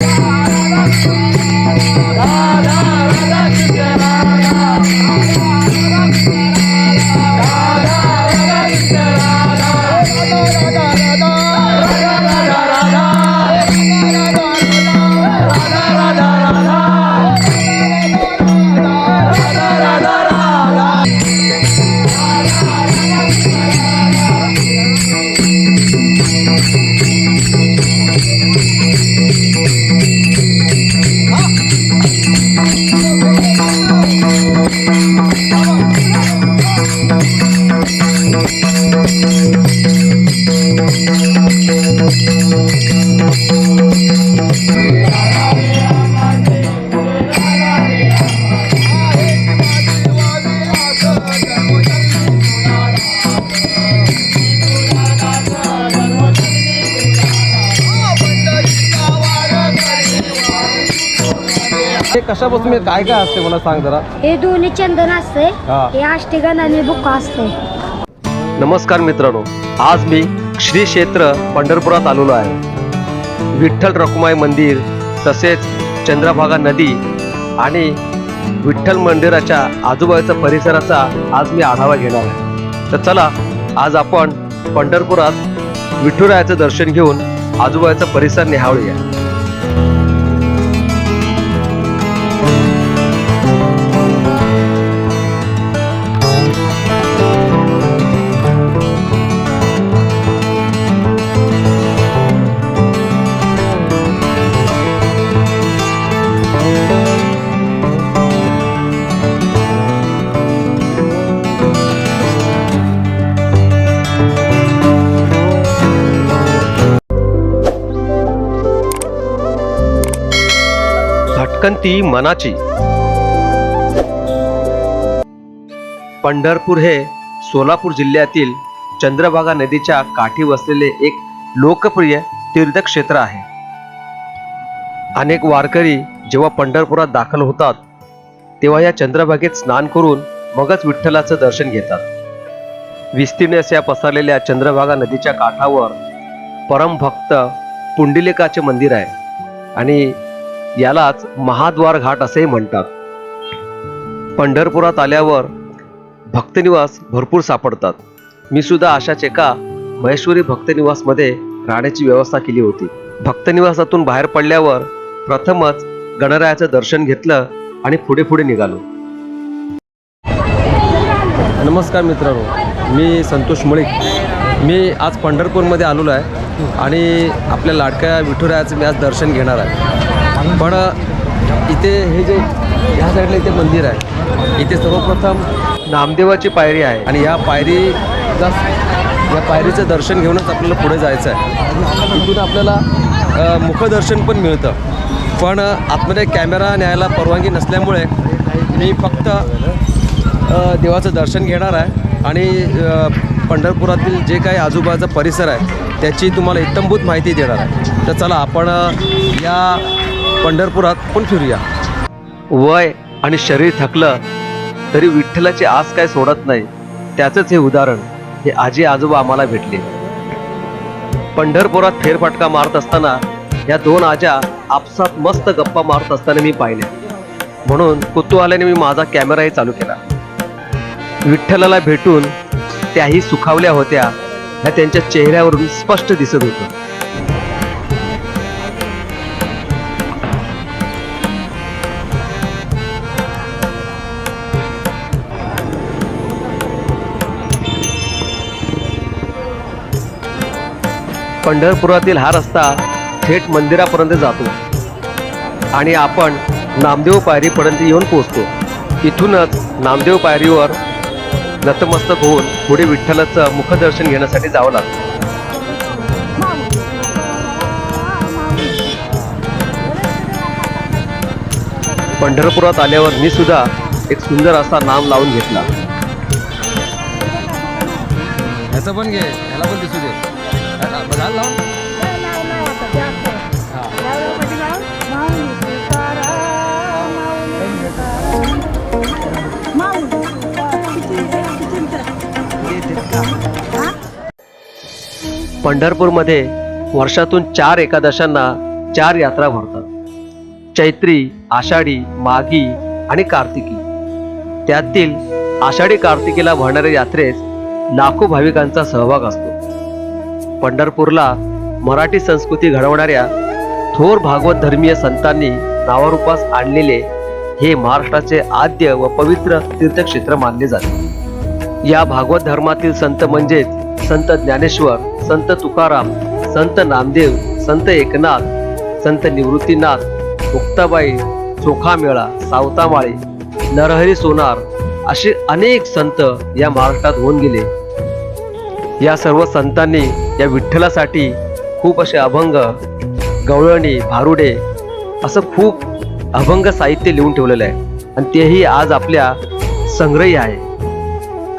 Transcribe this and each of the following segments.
हे कशापासून हे काय काय असते मला सांग जरा. हे दोन्ही चंदन असते. हा. हे अष्टगन आणि बुक्का असते. नमस्कार मित्रांनो. आज मी श्री क्षेत्र पंढरपुरात आलेलो आहे. विठ्ठल रखुमाई मंदिर तसेच चंद्रभागा नदी आणि विठ्ठल मंदिराच्या आजूबाजूचा परिसराचा आज मी आढावा घेणार आहे. तर चला आज आपण पंढरपुरात विठुरायाचं दर्शन घेऊन आजूबाजूचा परिसर निहाळूया. भटकंती मनाची. पंढरपूर हे सोलापूर जिल्ह्यातील चंद्रभागा नदीच्या काठी वसलेले एक लोकप्रिय तीर्थक्षेत्र आहे. अनेक वारकरी जेव्हा पंढरपुरात दाखल होतात तेव्हा या चंद्रभागेत स्नान करून मगच विठ्ठलाचं दर्शन घेतात. विस्तीर्ण अशा पसरलेल्या चंद्रभागा नदीच्या काठावर परमभक्त पुंडिलिकाचे मंदिर आहे आणि यालाच महाद्वार घाट असेही म्हणतात. पंढरपुरात आल्यावर भक्तनिवास भरपूर सापडतात. मी सुद्धा अशाच एका महेश्वरी भक्तनिवासमध्ये राहण्याची व्यवस्था केली होती. भक्तनिवासातून बाहेर पडल्यावर प्रथमच गणरायाचं दर्शन घेतलं आणि पुढे पुढे निघालो. नमस्कार मित्रांनो मी संतोष मुळीक. मी आज पंढरपूरमध्ये आलेलो आहे आणि आपल्या लाडक्या विठुरायाचं मी आज दर्शन घेणार आहे. पण इथे हे जे ह्या साईडला इथे मंदिर आहे. इथे सर्वप्रथम नामदेवाची पायरी आहे. आणि या पायरीचा या पायरीचं दर्शन घेऊनच आपल्याला पुढे जायचं आहे. इथून आपल्याला मुखदर्शन पण मिळतं. पण आतमध्ये कॅमेरा न्यायला परवानगी नसल्यामुळे मी फक्त देवाचं दर्शन घेणार आहे. आणि पंढरपुरातील जे काही आजूबाजूचा परिसर आहे त्याची तुम्हाला इत्तंभूत माहिती देणार आहे. तर चला आपण या पंढरपुरात पण फिरूया. वय आणि शरीर थकलं तरी विठ्ठलाची आस काय सोडत नाही. त्याचंच हे उदाहरण हे आजी आजोबा आम्हाला भेटले. पंढरपुरात फेरफटका मारत असताना या दोन आज्या आपसात मस्त गप्पा मारत असताना मी पाहिले म्हणून कुतूहलाने मी माझा कॅमेराही चालू केला. विठ्ठलाला भेटून त्याही सुखावल्या होत्या ह्या त्यांच्या चेहऱ्यावरून स्पष्ट दिसत होतं. पंढरपुरातील हा रस्ता थेट मंदिरापर्यंत जातो. आणि आपण नामदेव पायरीपर्यंत येऊन पोहोचतो. इथूनच नामदेव पायरीवर नतमस्तक होऊन पुढे विठ्ठलाचं मुखदर्शन घेण्यासाठी जावं लागतं. पंढरपुरात आल्यावर मी सुद्धा एक सुंदर असा नाम लावून घेतला. ह्याचं पण घे ह्याला पण दिसू दे. झालं? लावून पंढरपूरमध्ये वर्षातून चार एकादशांना चार यात्रा भरतात. चैत्री आषाढी माघी आणि कार्तिकी. त्यातील आषाढी कार्तिकीला भरणाऱ्या यात्रेस लाखो भाविकांचा सहभाग असतो. पंढरपूरला मराठी संस्कृती घडवणाऱ्या थोर भागवत धर्मीय संतांनी नावारूपास आणलेले हे महाराष्ट्राचे आद्य व पवित्र तीर्थक्षेत्र मानले जाते. या भागवत धर्मातील संत म्हणजेच संत ज्ञानेश्वर संत तुकाराम संत नामदेव संत एकनाथ संत निवृत्तीनाथ मुक्ताबाई चोखामेळा सावतामाळे नरहरी सोनार असे अनेक संत या महाराष्ट्रात होऊन गेले. या सर्व संतांनी या विठ्ठलासाठी खूप असे अभंग गवळणी भारुडे असं खूप अभंग साहित्य लिहून ठेवलेलं आहे. आणि तेही आज आपल्या संग्रही आहे.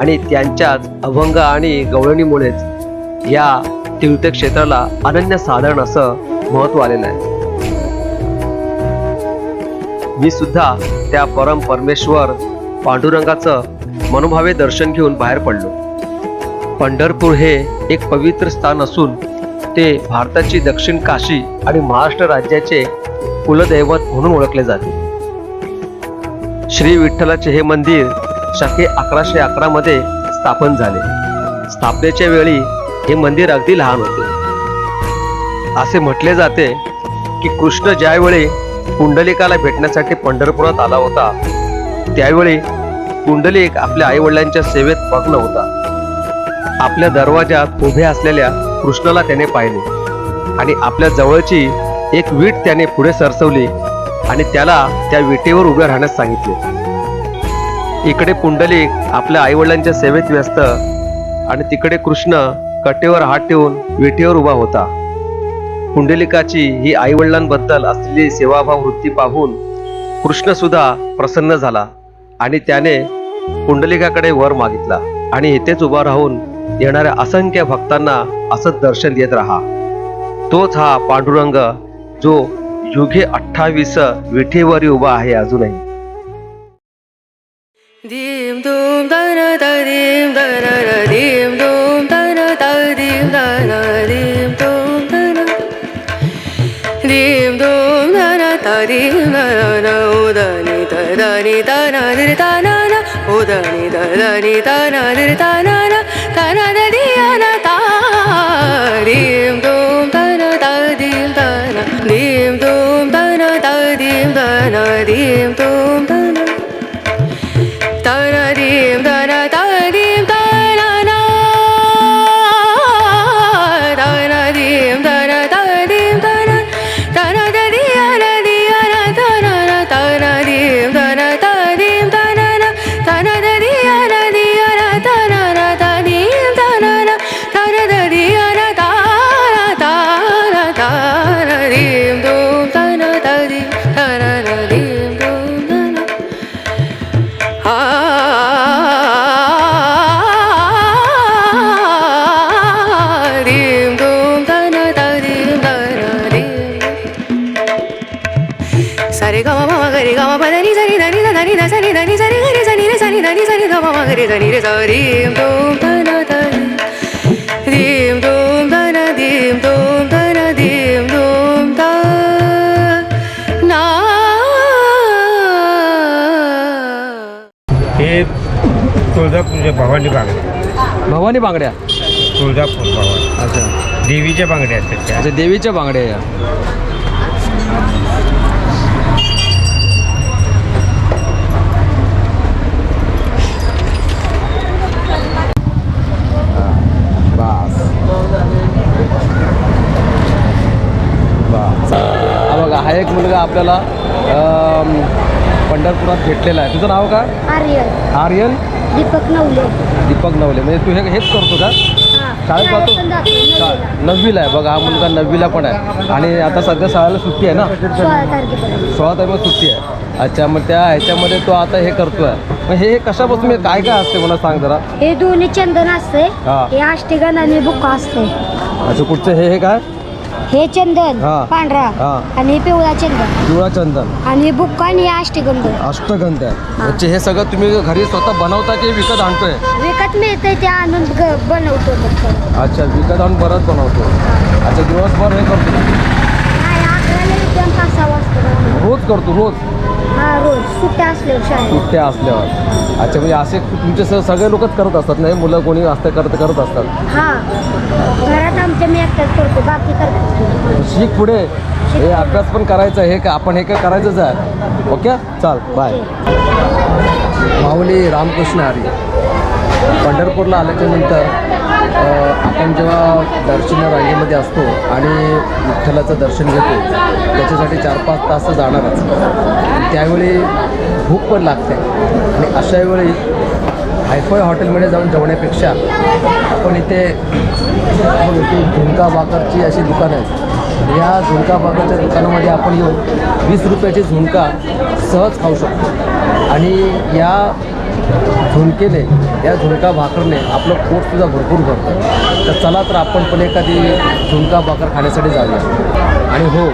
आणि त्यांच्याच अभंग आणि गवळणीमुळेच या तीर्थक्षेत्राला अनन्य साधारण असं महत्त्व आलेलं आहे. मी सुद्धा त्या परम परमेश्वर पांडुरंगाचं मनोभावे दर्शन घेऊन बाहेर पडलो. पंढरपूर हे एक पवित्र स्थान असून ते भारताची दक्षिण काशी आणि महाराष्ट्र राज्याचे कुलदैवत म्हणून ओळखले जाते. श्री विठ्ठलाचे हे मंदिर शके अकराशे अकरा मध्ये स्थापन झाले. स्थापनेच्या वेळी हे मंदिर अगदी लहान होते. असे म्हटले जाते की कृष्ण ज्यावेळी कुंडलिकाला भेटण्यासाठी पंढरपुरात आला होता त्यावेळी कुंडलिक आपल्या आईवडिलांच्या सेवेत मग्न होता. आपल्या दरवाजात उभे असलेल्या कृष्णाला त्याने पाहिले. आणि आपल्या जवळची एक वीट त्याने पुढे सरसवली आणि त्याला त्या विटेवर उभे राहण्यास सांगितले. इकडे पुंडलिक आपल्या आईवडिलांच्या सेवेत व्यस्त आणि तिकडे कृष्ण कटेवर हात ठेवून विटेवर उभा होता. पुंडलिकाची ही आईवडिलांबद्दल असलेली सेवाभाव वृत्ती पाहून कृष्ण सुद्धा प्रसन्न झाला आणि त्याने पुंडलिकाकडे वर मागितला आणि इथेच उभा राहून येणाऱ्या असंख्य भक्तांना असंच दर्शन देत राहा तोच हा पांडुरंग जो युगे अठ्ठावीस विठेवर उभा आहे अजूनही धीम धूम दर दरीम दर धीम धूम दर दरीम दर धीम धूम दर धीम धूम दर दरीम दर उदनी दरी दर दरी ताना उदनी दरी ताना दरी ताना घमामा घरी घमा धानी सनी धानी त धानी नसानी धानी सारी घानी छनी रसानी धानीसानी घमामा घरी तनी र तो रिम तोम धाना धम रिम तोम धाना धीम धोम धाना धीम धोम धा भवानी बांगडे भवानी बांगड्या तुळजापूर देवीचे अच्छा देवीच्या बांगड्या बांगडे या एक मुलगा आपल्याला पंढरपुरात भेटलेला आहे. तुझं नाव का? आर्यन. आर्यन? दीपक नवले. दीपक नवले. म्हणजे तू हे हेच करतो का? हा. शाळेत जातो? नववीला. आहे. बघा हा मुलगा नववीला पण आहे. आणि आता सध्या शाळेला सुट्टी आहे ना? सोळा तारखेपर्यंत. सोळा तारखेला सुट्टी आहे. अच्छा मग त्या ह्याच्यामध्ये तो आता हे करतोय. मग हे कशापासून हे काय काय असते मला सांग जरा. हे दोन्ही चंदन असते हा. हे बुक्का असते अच्छा कुठचं हे हे काय? हे चंदन हा. पांढरा हा. आणि पिवळा चंदन. पिवळा चंदन. आणि बुक्का आणि अष्टगंध. अष्टगंध आहे. म्हणजे हे सगळं तुम्ही घरी स्वतः बनवता की विकत आणतोय? विकत मिळतंय ते आणून ग- बनवतो फक्त. अच्छा विकत आणून परत बनवतो. अच्छा दिवसभर हे करतो नाही अकराला. रोज करतो रोज? हा रोज. सुट्ट्या असल्यावर शाळेत. सुट्ट्या असल्यावर. अच्छा म्हणजे असे तुमचे स- सगळे लोकच करत असतात नाही? मुलं कोणी असतं करत करत असतात? हा. घरात आमच्या मी एकटाच करतो बाकी करतो शिक पुढे. हे अभ्यास पण करायचा हे का आपण हे काय करायचंच आहे? ओके? चाल बाय. माऊली रामकृष्ण हरी. पंढरपूरला आल्याच्यानंतर आपण जेव्हा दर्शन रांगेमध्ये असतो आणि विठ्ठलाचं दर्शन घेतो त्याच्यासाठी चार पाच तास जाणारच. त्यावेळी भूक पण लागते. आणि अशा वेळी हायफाय हॉटेलमध्ये जाऊन जेवण्यापेक्षा आपण इथे इथे झुणका भाकरची अशी दुकानं आहेत. या झुणका भाकरच्या दुकानामध्ये आपण येऊन वीस रुपयाची झुणका सहज खाऊ शकतो. आणि या झुणकेने या झुणका भाकरने आपलं पोटसुद्धा भरपूर करतं तर चला तर आपण पण एखादी झुणका भाकर खाण्यासाठी जाऊया. आणि हो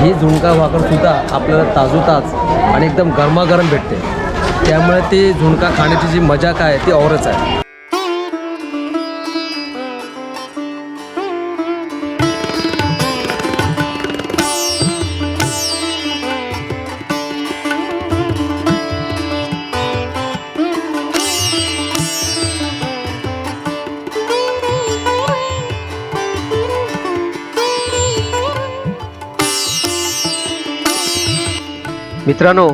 ही झुणका भाकरसुद्धा आपल्याला ताजोताज आणि एकदम गरमागरम भेटते. त्यामुळे ती झुणका खाण्याची जी मजा काय ती औरच आहे. मित्रांनो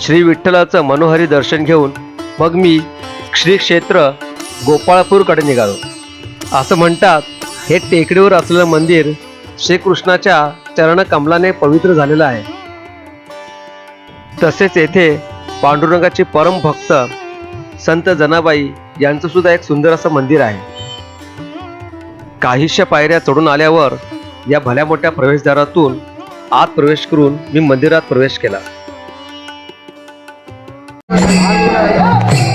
श्री विठ्ठलाचं मनोहरी दर्शन घेऊन मग मी श्री क्षेत्र गोपाळपूरकडे निघालो. असं म्हणतात हे टेकडीवर असलेलं मंदिर श्रीकृष्णाच्या चरणकमलाने पवित्र झालेलं आहे. तसेच येथे पांडुरंगाचे परम भक्त संत जनाबाई यांचं सुद्धा एक सुंदर असं मंदिर आहे. काहीशा पायऱ्या चढून आल्यावर या भल्या मोठ्या प्रवेशद्वारातून आत प्रवेश करून मी मंदिरात प्रवेश केला. Amen.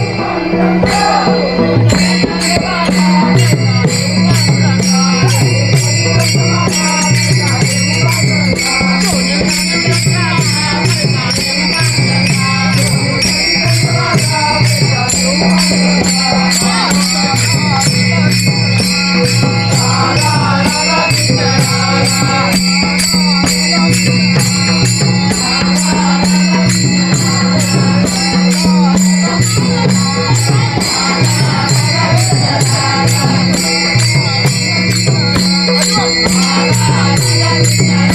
Yeah.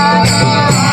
Thank you.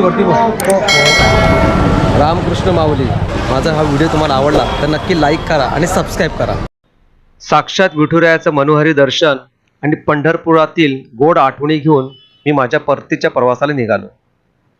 वरती वरती रामकृष्ण माऊली माझा हा व्हिडिओ तुम्हाला आवडला तर नक्की लाईक करा आणि सबस्क्राईब करा. साक्षात विठुरायाचं मनोहरी दर्शन आणि पंढरपुरातील गोड आठवणी घेऊन मी माझ्या परतीच्या प्रवासाला निघालो.